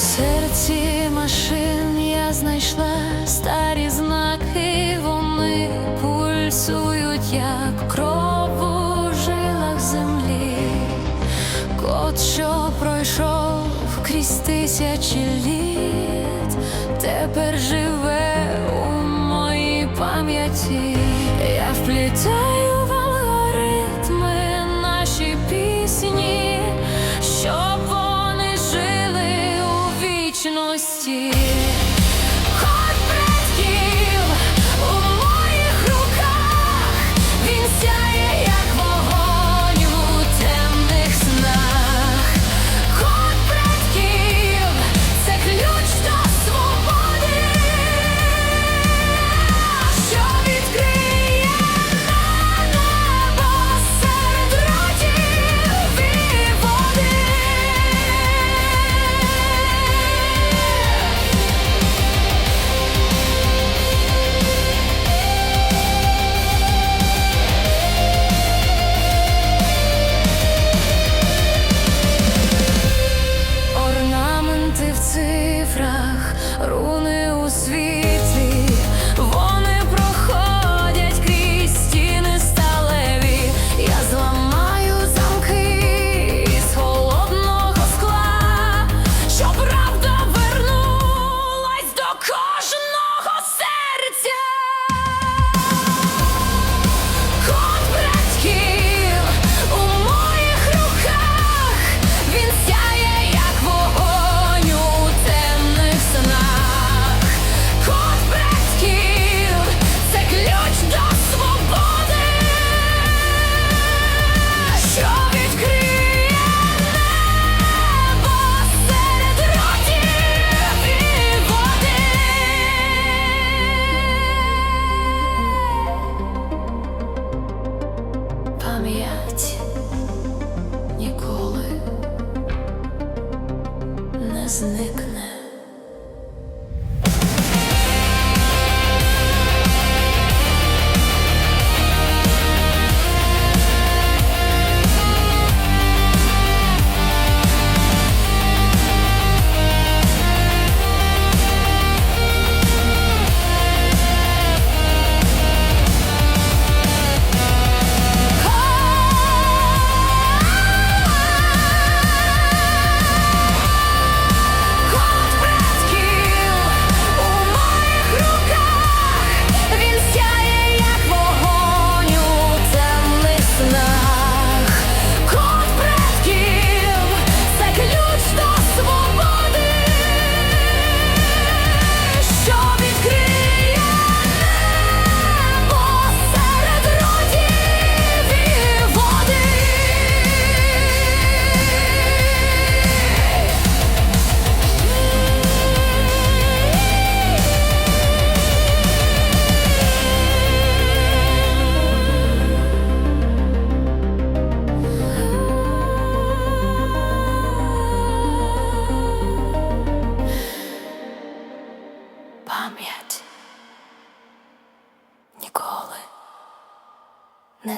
серці машин я знайшла старі знаки, вони пульсують, як кров у жилах землі, кот, що пройшов крізь тисячі літ, тепер живе у моїй пам'яті, я вплітаю. світі. ruh зникне.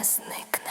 Колесник.